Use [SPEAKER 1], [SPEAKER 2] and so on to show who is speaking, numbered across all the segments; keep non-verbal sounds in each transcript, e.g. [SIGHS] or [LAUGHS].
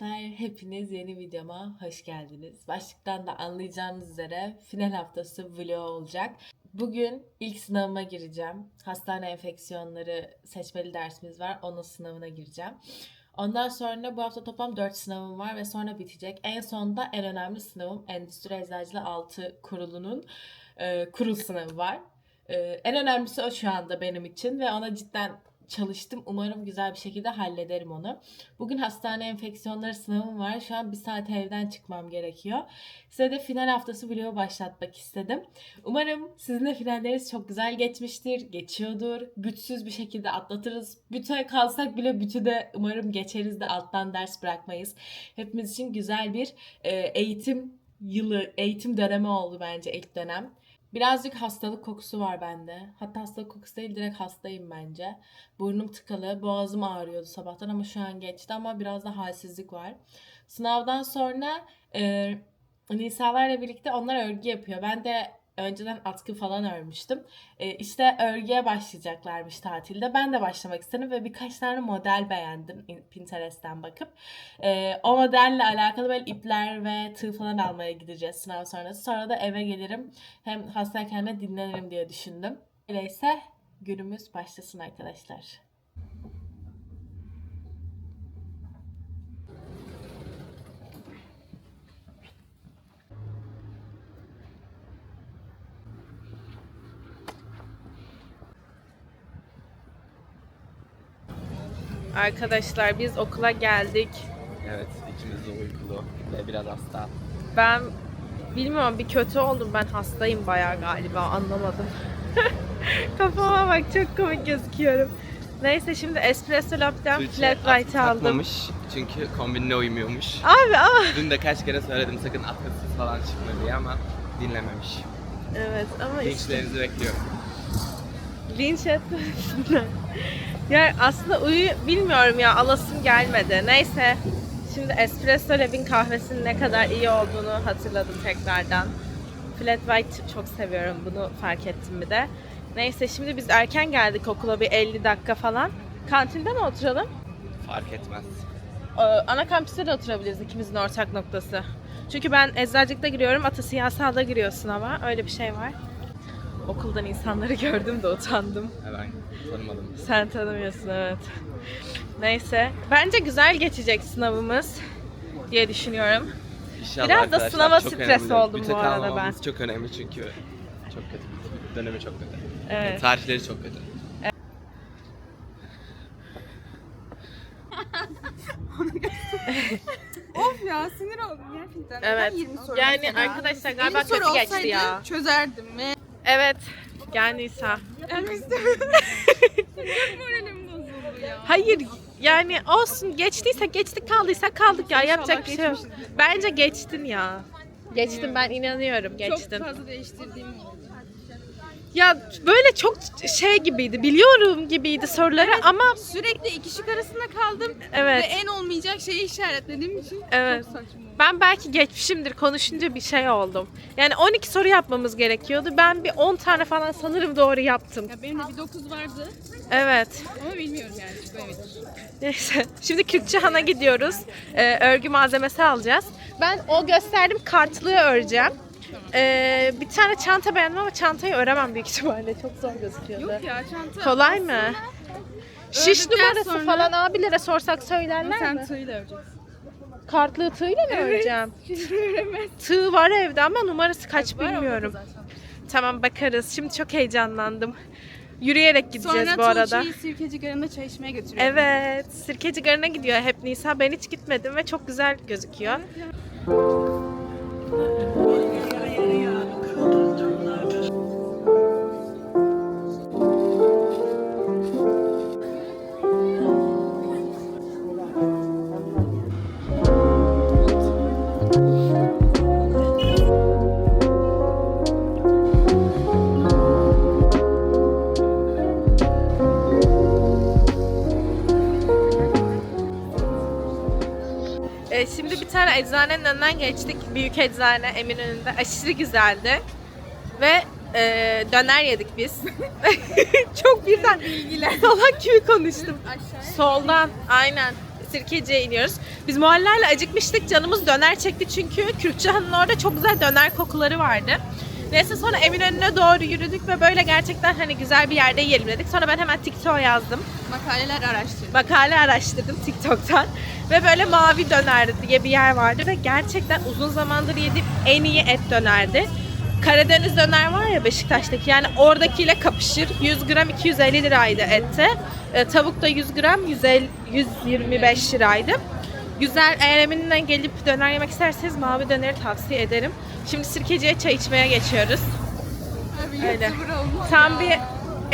[SPEAKER 1] Arkadaşlar hepiniz yeni videoma hoş geldiniz. Başlıktan da anlayacağınız üzere final haftası vlog olacak. Bugün ilk sınavıma gireceğim. Hastane enfeksiyonları seçmeli dersimiz var. Onun sınavına gireceğim. Ondan sonra bu hafta toplam 4 sınavım var ve sonra bitecek. En sonunda en önemli sınavım Endüstri Eczacılığı 6 kurulunun e, kurul sınavı var. E, en önemlisi o şu anda benim için ve ona cidden çalıştım. Umarım güzel bir şekilde hallederim onu. Bugün hastane enfeksiyonları sınavım var. Şu an bir saat evden çıkmam gerekiyor. Size de final haftası vlogu başlatmak istedim. Umarım sizin de finalleriniz çok güzel geçmiştir, geçiyordur. Güçsüz bir şekilde atlatırız. Büte kalsak bile bütü de umarım geçeriz de alttan ders bırakmayız. Hepimiz için güzel bir e, eğitim yılı, eğitim dönemi oldu bence ilk dönem. Birazcık hastalık kokusu var bende. Hatta hastalık kokusu değil direkt hastayım bence. Burnum tıkalı, boğazım ağrıyordu sabahtan ama şu an geçti ama biraz da halsizlik var. Sınavdan sonra e, Nisalarla birlikte onlar örgü yapıyor. Ben de önceden atkı falan örmüştüm. E, işte örgüye başlayacaklarmış tatilde. Ben de başlamak istedim ve birkaç tane model beğendim in- Pinterest'ten bakıp. E, o modelle alakalı böyle ipler ve tığ falan almaya gideceğiz sınav sonrası. Sonra da eve gelirim. Hem hastayken de dinlenirim diye düşündüm. Öyleyse günümüz başlasın arkadaşlar. Arkadaşlar biz okula geldik.
[SPEAKER 2] Evet, ikimiz de uykulu ve biraz hasta.
[SPEAKER 1] Ben bilmiyorum bir kötü oldum. Ben hastayım bayağı galiba anlamadım. [LAUGHS] Kafama bak çok komik gözüküyorum. Neyse şimdi espresso
[SPEAKER 2] Tuğçe
[SPEAKER 1] flat white aldım.
[SPEAKER 2] takmamış çünkü kombinine uymuyormuş.
[SPEAKER 1] Abi ama.
[SPEAKER 2] Dün de kaç kere söyledim sakın atkısız falan çıkma diye ama dinlememiş.
[SPEAKER 1] Evet ama işte
[SPEAKER 2] Linçlerinizi bekliyorum.
[SPEAKER 1] Linç etmesinler. [LAUGHS] ya aslında uyu bilmiyorum ya alasım gelmedi. Neyse şimdi espresso lab'in kahvesinin ne kadar iyi olduğunu hatırladım tekrardan. Flat white çok seviyorum bunu fark ettim bir de. Neyse şimdi biz erken geldik okula bir 50 dakika falan. Kantinde mi oturalım?
[SPEAKER 2] Fark etmez.
[SPEAKER 1] Ee, ana kampüste de oturabiliriz ikimizin ortak noktası. Çünkü ben eczacılıkta giriyorum, ata siyasalda giriyor sınava. Öyle bir şey var. Okuldan insanları [LAUGHS] gördüm de utandım.
[SPEAKER 2] Hemen tanımadım.
[SPEAKER 1] Sen tanımıyorsun evet. Neyse. Bence güzel geçecek sınavımız diye düşünüyorum.
[SPEAKER 2] İnşallah
[SPEAKER 1] Biraz da
[SPEAKER 2] arkadaşlar,
[SPEAKER 1] sınava
[SPEAKER 2] çok
[SPEAKER 1] stres
[SPEAKER 2] önemli.
[SPEAKER 1] oldum
[SPEAKER 2] Büte
[SPEAKER 1] bu arada ben.
[SPEAKER 2] çok önemli çünkü çok kötü. Dönemi çok kötü.
[SPEAKER 1] Evet.
[SPEAKER 2] Tarihleri çok kötü. [LAUGHS]
[SPEAKER 3] Of ya sinir oldum gerçekten.
[SPEAKER 1] Evet.
[SPEAKER 3] Ben 20 soru
[SPEAKER 1] Yani
[SPEAKER 3] mesela.
[SPEAKER 1] arkadaşlar galiba
[SPEAKER 3] 50 soru
[SPEAKER 1] kötü geçti
[SPEAKER 3] olsaydı
[SPEAKER 1] ya.
[SPEAKER 3] Çözerdim ve
[SPEAKER 1] Evet. Gel Nisa.
[SPEAKER 3] gelmek istemiyorum. Çok moralim bozuldu ya.
[SPEAKER 1] Hayır yani olsun geçtiyse geçtik kaldıysa kaldık ya yapacak bir şey yok. Bence geçtin ya. Geçtim ben inanıyorum geçtin.
[SPEAKER 3] Çok fazla değiştirdiğim oldu.
[SPEAKER 1] Ya böyle çok şey gibiydi biliyorum gibiydi soruları ama
[SPEAKER 3] Sürekli iki şık arasında kaldım ve
[SPEAKER 1] evet
[SPEAKER 3] en olmayacak şeyi işaretlediğim için
[SPEAKER 1] Evet.
[SPEAKER 3] çok saçma oldu.
[SPEAKER 1] ben belki geçmişimdir konuşunca bir şey oldum. Yani 12 soru yapmamız gerekiyordu. Ben bir 10 tane falan sanırım doğru yaptım.
[SPEAKER 3] Ya benim de bir 9 vardı
[SPEAKER 1] Evet.
[SPEAKER 3] ama bilmiyorum yani.
[SPEAKER 1] Neyse. [LAUGHS] Şimdi Kürkçühan'a gidiyoruz. Ee, örgü malzemesi alacağız. Ben o gösterdim kartlığı öreceğim. Ee, bir tane çanta beğendim ama çantayı öremem büyük ihtimalle. Çok zor gözüküyordu.
[SPEAKER 3] Yok ya çanta.
[SPEAKER 1] Kolay mı? Şiş
[SPEAKER 3] ördükten
[SPEAKER 1] numarası
[SPEAKER 3] sonra-
[SPEAKER 1] falan abilere sorsak söylerler
[SPEAKER 3] Sen
[SPEAKER 1] mi?
[SPEAKER 3] tığıyla öreceksin.
[SPEAKER 1] Kartlığı tığıyla mı öreceğim? [LAUGHS]
[SPEAKER 3] Öremez.
[SPEAKER 1] Tığ var evde ama numarası kaç
[SPEAKER 3] Var ama
[SPEAKER 1] bilmiyorum.
[SPEAKER 3] zaten.
[SPEAKER 1] Tamam bakarız. Şimdi çok heyecanlandım. Yürüyerek gideceğiz
[SPEAKER 3] Sonra
[SPEAKER 1] bu arada.
[SPEAKER 3] Tuğçe'yi sirkeci garında çay içmeye götürüyorum.
[SPEAKER 1] Evet. Sirkeci Garı'na gidiyor hep Nisa. Ben hiç gitmedim ve çok güzel gözüküyor. Eczanenin önünden geçtik. Büyük eczane Eminönü'nde. Aşırı güzeldi. Ve e, döner yedik biz. [LAUGHS] Çok birden salak gibi konuştum. Soldan aynen. Sirkeci'ye iniyoruz. Biz muhallerle acıkmıştık. Canımız döner çekti çünkü Kürkçühan'ın orada çok güzel döner kokuları vardı. Neyse sonra Eminönü'ne doğru yürüdük ve böyle gerçekten hani güzel bir yerde yiyelim dedik. Sonra ben hemen TikTok'a yazdım.
[SPEAKER 3] Makaleler araştır.
[SPEAKER 1] Makale araştırdım TikTok'tan. Ve böyle mavi döner diye bir yer vardı ve gerçekten uzun zamandır yediğim en iyi et dönerdi. Karadeniz döner var ya Beşiktaş'taki yani oradakiyle kapışır. 100 gram 250 liraydı ette. E, tavuk da 100 gram 150, 125 liraydı. Güzel eğer Eminönü'nden gelip döner yemek isterseniz mavi döneri tavsiye ederim. Şimdi Sirkeci'ye çay içmeye geçiyoruz.
[SPEAKER 3] Abi
[SPEAKER 1] Öyle. Tam
[SPEAKER 3] ya.
[SPEAKER 1] bir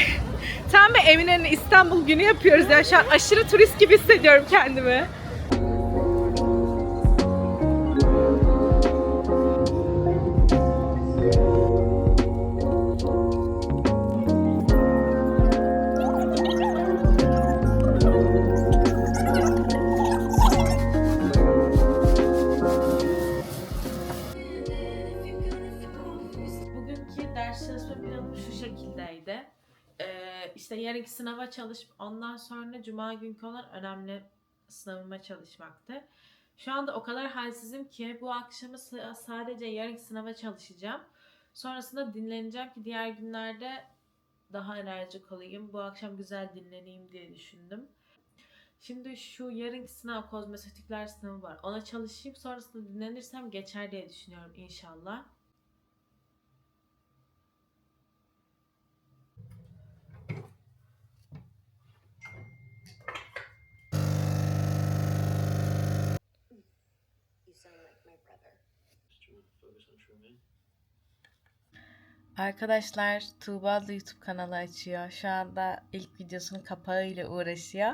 [SPEAKER 1] [LAUGHS] tam bir Eminönü İstanbul günü yapıyoruz ya. Şu an aşırı turist gibi hissediyorum kendimi. Yarınki sınava çalışıp ondan sonra cuma günkü olan önemli sınavıma çalışmaktı. Şu anda o kadar halsizim ki bu akşamı sa- sadece yarınki sınava çalışacağım. Sonrasında dinleneceğim ki diğer günlerde daha enerjik olayım. Bu akşam güzel dinleneyim diye düşündüm. Şimdi şu yarınki sınav kozmetikler sınavı var. Ona çalışayım sonrasında dinlenirsem geçer diye düşünüyorum inşallah. Arkadaşlar Tuğba da YouTube kanalı açıyor. Şu anda ilk videosunun kapağıyla uğraşıyor.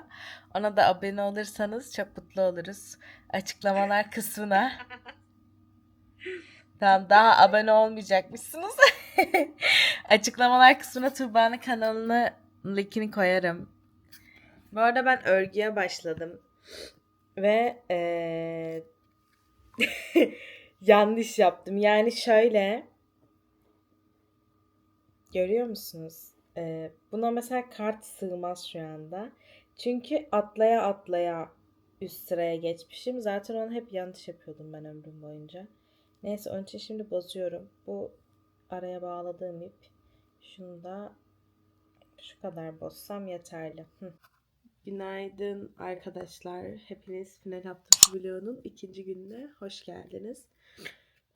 [SPEAKER 1] Ona da abone olursanız çok mutlu oluruz. Açıklamalar kısmına. Tamam daha abone olmayacakmışsınız. [LAUGHS] Açıklamalar kısmına Tuğba'nın kanalını linkini koyarım. Bu arada ben örgüye başladım. Ve eee, [LAUGHS] yanlış yaptım. Yani şöyle Görüyor musunuz? Ee, buna mesela kart sığmaz şu anda. Çünkü atlaya atlaya üst sıraya geçmişim. Zaten onu hep yanlış yapıyordum ben ömrüm boyunca. Neyse onun için şimdi bozuyorum. Bu araya bağladığım ip. Şunu da şu kadar bozsam yeterli. Günaydın arkadaşlar. Hepiniz final haftası vlogunun ikinci gününe hoş geldiniz.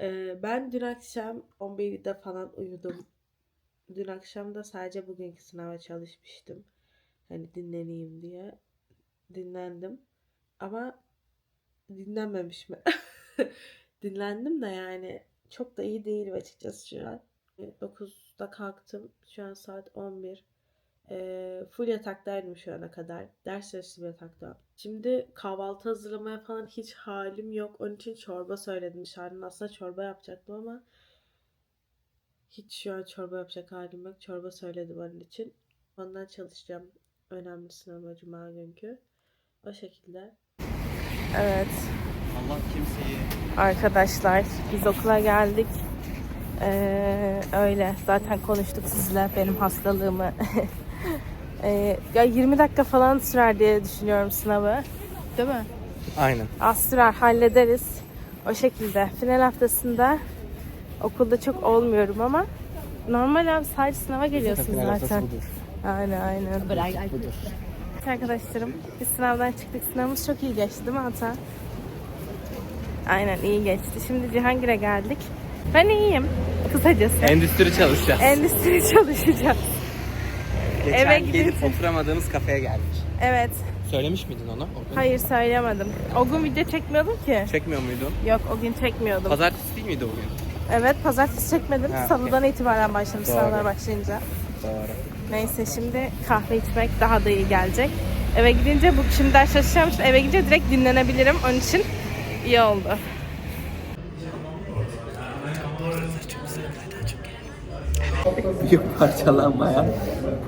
[SPEAKER 1] Ee, ben dün akşam 11'de falan uyudum. Dün akşam da sadece bugünkü sınava çalışmıştım. Hani dinleneyim diye. Dinlendim. Ama dinlenmemiş mi? [LAUGHS] Dinlendim de yani çok da iyi değilim açıkçası şu an. 9'da kalktım. Şu an saat 11. Ee, full yataktaydım şu ana kadar. Ders çalıştım yatakta. Şimdi kahvaltı hazırlamaya falan hiç halim yok. Onun için çorba söyledim. Dışarıdan aslında çorba yapacaktım ama hiç şu an çorba yapacak halim yok. Çorba söyledim onun için. Ondan çalışacağım. Önemli sınavı cuma günkü. O şekilde. Evet.
[SPEAKER 4] Allah kimseyi
[SPEAKER 1] Arkadaşlar biz okula geldik. Ee, öyle zaten konuştuk sizle benim hastalığımı. [LAUGHS] Ee, ya 20 dakika falan sürer diye düşünüyorum sınavı. Değil mi?
[SPEAKER 4] Aynen.
[SPEAKER 1] Az sürer hallederiz. O şekilde. Final haftasında okulda çok olmuyorum ama normal abi sadece sınava geliyorsun zaten. Aynen aynen.
[SPEAKER 4] Budur.
[SPEAKER 1] Evet arkadaşlarım biz sınavdan çıktık. Sınavımız çok iyi geçti değil mi Ata? Aynen iyi geçti. Şimdi Cihangir'e geldik. Ben iyiyim. Kısacası.
[SPEAKER 4] Endüstri çalışacağız.
[SPEAKER 1] Endüstri [LAUGHS] çalışacağım.
[SPEAKER 4] Geçen
[SPEAKER 1] eve
[SPEAKER 4] gelip
[SPEAKER 1] gidince-
[SPEAKER 4] oturamadığımız kafeye geldik.
[SPEAKER 1] Evet.
[SPEAKER 4] Söylemiş miydin onu? O gün?
[SPEAKER 1] Hayır söylemedim. O gün video çekmiyordum ki.
[SPEAKER 4] Çekmiyor muydun?
[SPEAKER 1] Yok o gün çekmiyordum.
[SPEAKER 4] Pazartesi değil miydi bugün?
[SPEAKER 1] Evet pazartesi çekmedim.
[SPEAKER 4] Ha,
[SPEAKER 1] Salıdan itibaren başladım
[SPEAKER 4] Doğru.
[SPEAKER 1] sınavlar başlayınca.
[SPEAKER 4] Doğru.
[SPEAKER 1] Neyse şimdi kahve içmek daha da iyi gelecek. Eve gidince bu şimdi ders çalışacağım için eve gidince direkt dinlenebilirim. Onun için iyi oldu.
[SPEAKER 4] Büyük parçalanmayan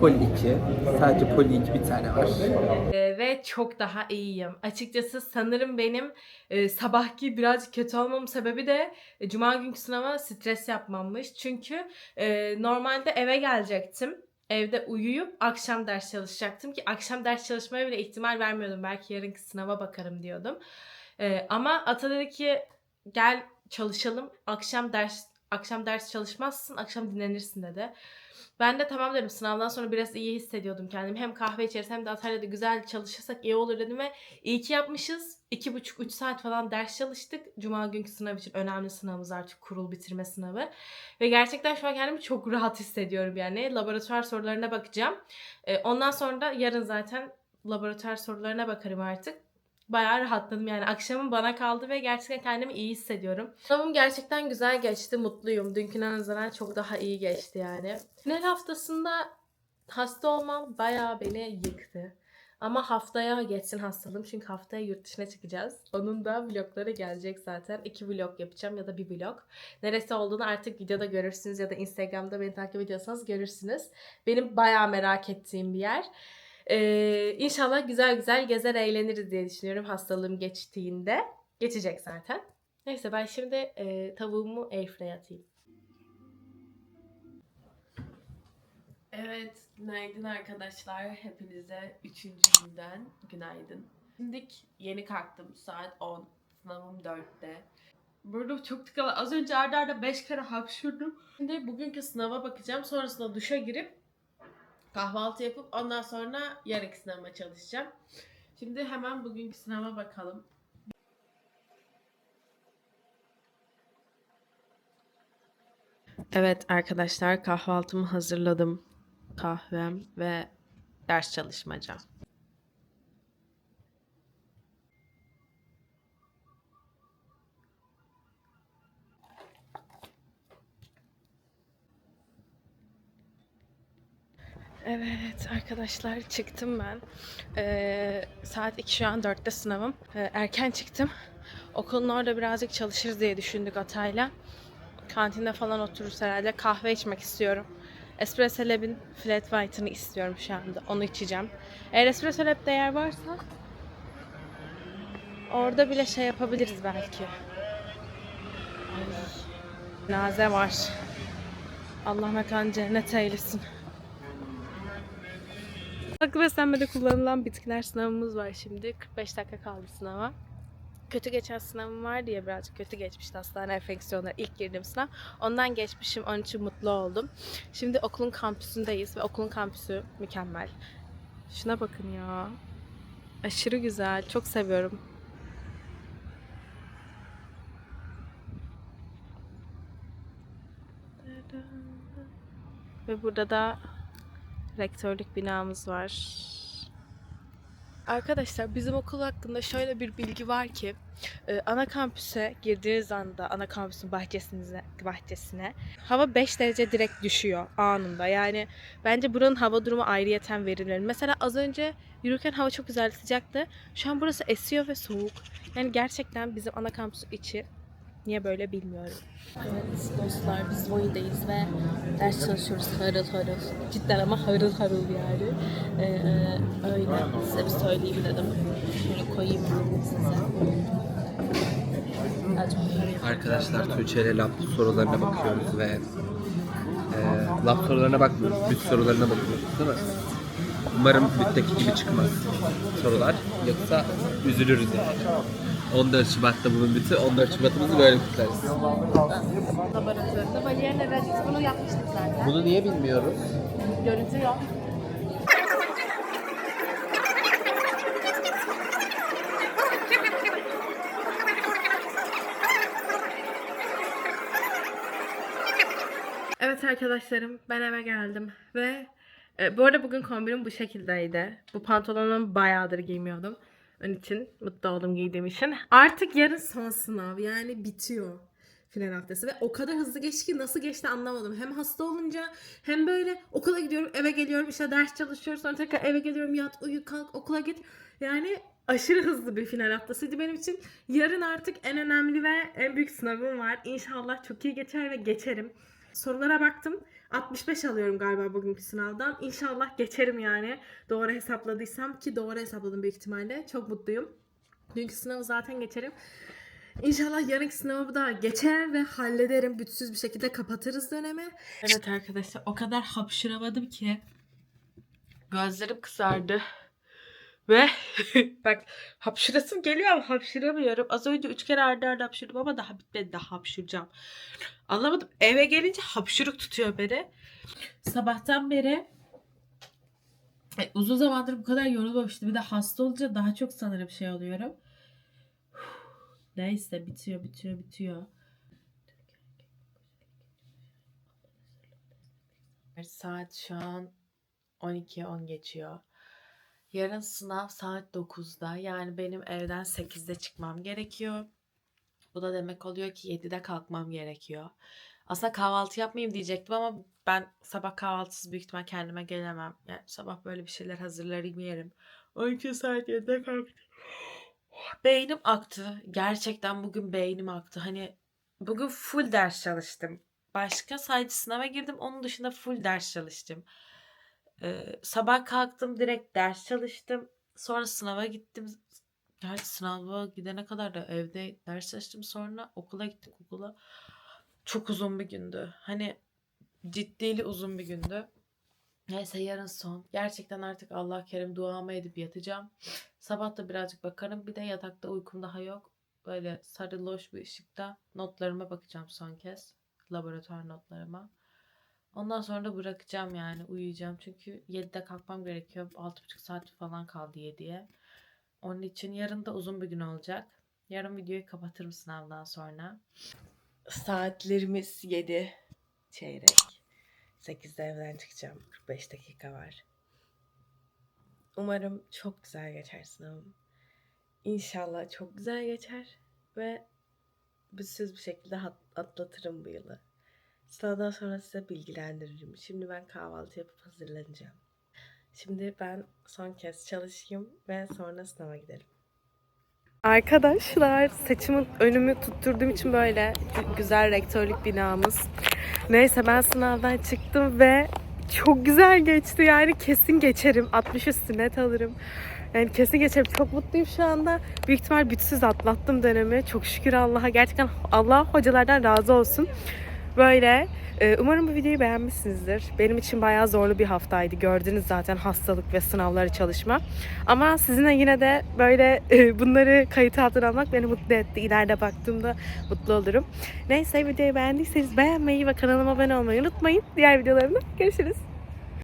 [SPEAKER 4] poli 2. Sadece poli 2 bir tane var.
[SPEAKER 5] Ee, ve çok daha iyiyim. Açıkçası sanırım benim e, sabahki birazcık kötü olmamın sebebi de e, cuma günkü sınava stres yapmammış. Çünkü e, normalde eve gelecektim.
[SPEAKER 1] evde uyuyup akşam ders çalışacaktım ki akşam ders çalışmaya bile ihtimal vermiyordum. Belki yarınki sınava bakarım diyordum. Ee, ama Ata dedi ki gel çalışalım. Akşam ders akşam ders çalışmazsın, akşam dinlenirsin dedi. Ben de tamam dedim. Sınavdan sonra biraz iyi hissediyordum kendimi. Hem kahve içeriz hem de Atay'la güzel çalışırsak iyi olur dedim ve iyi ki yapmışız. İki buçuk, üç saat falan ders çalıştık. Cuma günkü sınav için önemli sınavımız artık kurul bitirme sınavı. Ve gerçekten şu an kendimi çok rahat hissediyorum yani. Laboratuvar sorularına bakacağım. Ee, ondan sonra da yarın zaten laboratuvar sorularına bakarım artık. Bayağı rahatladım yani. Akşamın bana kaldı ve gerçekten kendimi iyi hissediyorum. Sınavım gerçekten güzel geçti. Mutluyum. Dünküne nazaran çok daha iyi geçti yani. Final haftasında hasta olmam bayağı beni yıktı. Ama haftaya geçsin hastalığım çünkü haftaya yurt dışına çıkacağız. Onun da vlogları gelecek zaten. İki vlog yapacağım ya da bir vlog. Neresi olduğunu artık videoda görürsünüz ya da Instagram'da beni takip ediyorsanız görürsünüz. Benim bayağı merak ettiğim bir yer. Ee, inşallah güzel güzel gezer eğleniriz diye düşünüyorum hastalığım geçtiğinde. Geçecek zaten. Neyse ben şimdi e, tavuğumu airfryer'e atayım. Evet, günaydın arkadaşlar. Hepinize üçüncü günden günaydın. Şimdi yeni kalktım. Saat 10. Sınavım 4'te. Burada çok tıkalı. Az önce arda arda 5 kere hapşurdum. Şimdi bugünkü sınava bakacağım. Sonrasında duşa girip kahvaltı yapıp ondan sonra yarınki sınavıma çalışacağım. Şimdi hemen bugünkü sınava bakalım. Evet arkadaşlar kahvaltımı hazırladım. Kahvem ve ders çalışmaca. Evet arkadaşlar çıktım ben. Ee, saat 2 şu an 4'te sınavım. Ee, erken çıktım. Okulun orada birazcık çalışırız diye düşündük Atay'la. Kantinde falan otururuz herhalde. Kahve içmek istiyorum. Espresso Lab'in flat white'ını istiyorum şu anda. Onu içeceğim. Eğer Espresso Lab'de yer varsa orada bile şey yapabiliriz belki. Ay. Naze var. Allah mekan cennet eylesin. Akıl beslenmede kullanılan bitkiler sınavımız var şimdi. 45 dakika kaldı sınava. Kötü geçen sınavım var diye birazcık kötü geçmişti hastane enfeksiyonları ilk girdiğim sınav. Ondan geçmişim, onun için mutlu oldum. Şimdi okulun kampüsündeyiz ve okulun kampüsü mükemmel. Şuna bakın ya. Aşırı güzel, çok seviyorum. Ve burada da rektörlük binamız var. Arkadaşlar bizim okul hakkında şöyle bir bilgi var ki e, ana kampüse girdiğiniz anda ana kampüsün bahçesine, bahçesine hava 5 derece direkt düşüyor anında. Yani bence buranın hava durumu ayrıyeten verilmeli. Mesela az önce yürürken hava çok güzel sıcaktı. Şu an burası esiyor ve soğuk. Yani gerçekten bizim ana kampüsü içi niye böyle bilmiyorum. Evet dostlar biz Voi'deyiz ve ders çalışıyoruz harıl harıl. Cidden ama harıl harıl yani. Ee, e, öyle size bir söyleyeyim dedim. Şöyle koyayım size.
[SPEAKER 2] Arkadaşlar Tuğçe ile lab sorularına bakıyoruz ve e, lab sorularına bakmıyoruz, büt sorularına bakıyoruz değil mi? Umarım bütteki gibi çıkmaz sorular. Yoksa üzülürüz yani. 14 Şubat'ta bunun bütü, 14 Şubat'ımızı böyle kutllarız.
[SPEAKER 1] Laboratuvarında Valier'le Radix bunu yapmıştık zaten.
[SPEAKER 2] Bunu niye bilmiyoruz?
[SPEAKER 1] Görüntü yok. Evet arkadaşlarım ben eve geldim ve e, bu arada bugün kombinim bu şekildeydi. Bu pantolonumu bayağıdır giymiyordum. Onun için mutlu oldum giydiğim için. Artık yarın son sınav yani bitiyor final haftası ve o kadar hızlı geçti ki nasıl geçti anlamadım. Hem hasta olunca hem böyle okula gidiyorum eve geliyorum işte ders çalışıyorum sonra tekrar eve geliyorum yat uyu kalk okula git. Yani aşırı hızlı bir final haftasıydı benim için. Yarın artık en önemli ve en büyük sınavım var. İnşallah çok iyi geçer ve geçerim. Sorulara baktım. 65 alıyorum galiba bugünkü sınavdan. İnşallah geçerim yani. Doğru hesapladıysam ki doğru hesapladım büyük ihtimalle. Çok mutluyum. Dünkü sınavı zaten geçerim. İnşallah yarınki sınavı da geçer ve hallederim. Bütsüz bir şekilde kapatırız dönemi. Evet arkadaşlar o kadar hapşıramadım ki. Gözlerim kızardı. Ve [LAUGHS] bak hapşırasım geliyor ama hapşıramıyorum. Az önce üç kere arda arda hapşırdım ama daha bitmedi daha hapşıracağım. Anlamadım. Eve gelince hapşırık tutuyor beni. Sabahtan beri e, uzun zamandır bu kadar yorulmamıştım. Bir de hasta olunca daha çok sanırım şey oluyorum. [SIGHS] Neyse bitiyor bitiyor bitiyor. Saat şu an 12.10 geçiyor. Yarın sınav saat 9'da. Yani benim evden 8'de çıkmam gerekiyor. Bu da demek oluyor ki 7'de kalkmam gerekiyor. Aslında kahvaltı yapmayayım diyecektim ama ben sabah kahvaltısız büyük ihtimal kendime gelemem. Yani sabah böyle bir şeyler hazırlarım yerim. 12 saat 7'de kalktım. Beynim aktı. Gerçekten bugün beynim aktı. Hani bugün full ders çalıştım. Başka sadece sınava girdim. Onun dışında full ders çalıştım. Ee, sabah kalktım direkt ders çalıştım. Sonra sınava gittim. Gerçi sınava gidene kadar da evde ders çalıştım. Sonra okula gittik okula. Çok uzun bir gündü. Hani ciddili uzun bir gündü. Neyse yarın son. Gerçekten artık Allah kerim duamı edip yatacağım. Sabah da birazcık bakarım. Bir de yatakta uykum daha yok. Böyle sarı loş bir ışıkta notlarıma bakacağım son kez. Laboratuvar notlarıma. Ondan sonra da bırakacağım yani uyuyacağım. Çünkü 7'de kalkmam gerekiyor. 6,5 saat falan kaldı 7'ye. Onun için yarın da uzun bir gün olacak. Yarın videoyu kapatırım sınavdan sonra. Saatlerimiz 7 çeyrek. 8'de evden çıkacağım. 45 dakika var. Umarım çok güzel geçer sınavım. İnşallah çok güzel geçer ve bütsüz bir şekilde atlatırım bu yılı. Sınavdan sonra size bilgilendiririm. Şimdi ben kahvaltı yapıp hazırlanacağım. Şimdi ben son kez çalışayım ve sonra sınava gidelim.
[SPEAKER 6] Arkadaşlar saçımın önümü tutturduğum için böyle gü- güzel rektörlük binamız. Neyse ben sınavdan çıktım ve çok güzel geçti yani kesin geçerim. 60 üstü net alırım. Yani kesin geçerim. Çok mutluyum şu anda. Büyük ihtimal bütsüz atlattım dönemi. Çok şükür Allah'a. Gerçekten Allah hocalardan razı olsun. Böyle. e, Umarım bu videoyu beğenmişsinizdir. Benim için bayağı zorlu bir haftaydı. Gördünüz zaten hastalık ve sınavları çalışma. Ama sizinle yine de böyle e, bunları kayıt altına almak beni mutlu etti. İleride baktığımda mutlu olurum. Neyse videoyu beğendiyseniz beğenmeyi ve kanalıma abone olmayı unutmayın. Diğer videolarımda görüşürüz.